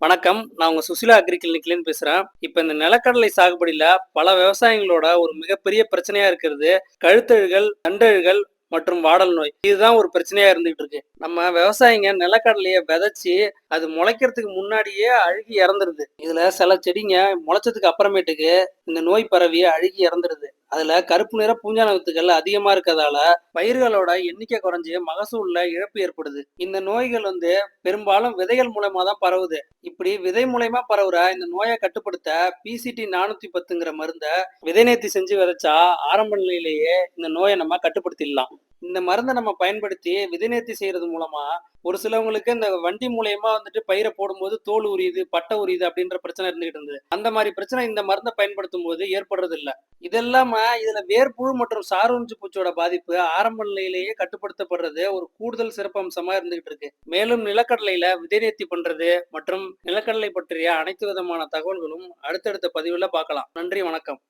வணக்கம். நான் உங்க சுசிலா அக்ரி கிளினிக்லேருந்து பேசுறேன். இப்போ இந்த நிலக்கடலை சாகுபடியில பல விவசாயிகளோட ஒரு மிகப்பெரிய பிரச்சனையா இருக்கிறது. கழுத்தழுகள் தண்டழுகள் மற்றும் வாடல் நோய். இதுதான் ஒரு பிரச்சனையா இருந்துகிட்டு இருக்கு. நம்ம விவசாயிங்க நிலக்கடலைய விதைச்சு அது முளைக்கிறதுக்கு முன்னாடியே அழுகி இறந்துருது. இதுல சில செடிங்க முளைச்சதுக்கு அப்புறமேட்டுக்கு இந்த நோய் பரவி அழுகி இறந்துருது. அதுல கருப்பு நிற பூஞ்சான வித்துக்கள் அதிகமா இருக்கிறதால பயிர்களோட எண்ணிக்கை குறைஞ்சு மகசூல்ல இழப்பு ஏற்படுது. இந்த நோய்கள் வந்து பெரும்பாலும் விதைகள் மூலமா தான் பரவுது. இப்படி விதை மூலயமா பரவுற இந்த நோயை கட்டுப்படுத்த பிசிடி நானூத்தி பத்துங்கிற மருந்தை விதை நேர்த்தி செஞ்சு விதைச்சா ஆரம்ப நிலையிலேயே இந்த நோயை நம்ம கட்டுப்படுத்திடலாம். இந்த மருந்தை நம்ம பயன்படுத்தி விதைநேர்த்தி செய்யறது மூலமா ஒரு சிலவங்களுக்கு இந்த வண்டி மூலயமா வந்துட்டு பயிரை போடும்போது தோல் உரியுது பட்டை உரியுது அப்படின்ற பிரச்சனை இருந்துகிட்டு இருந்தது. அந்த மாதிரி பிரச்சனை இந்த மருந்தை பயன்படுத்தும் போது ஏற்படுறது இல்லை இதெல்லாம இதுல வேர்புழு மற்றும் சாரூஞ்சு பூச்சியோட பாதிப்பு ஆரம்ப நிலையிலேயே கட்டுப்படுத்தப்படுறது ஒரு கூடுதல் சிறப்பம்சமா இருந்துகிட்டு இருக்கு. மேலும் நிலக்கடலையில விதைநேர்த்தி பண்றது மற்றும் நிலக்கடலை பற்றிய அனைத்து விதமான தகவல்களும் அடுத்தடுத்த பதிவுல பார்க்கலாம். நன்றி வணக்கம்.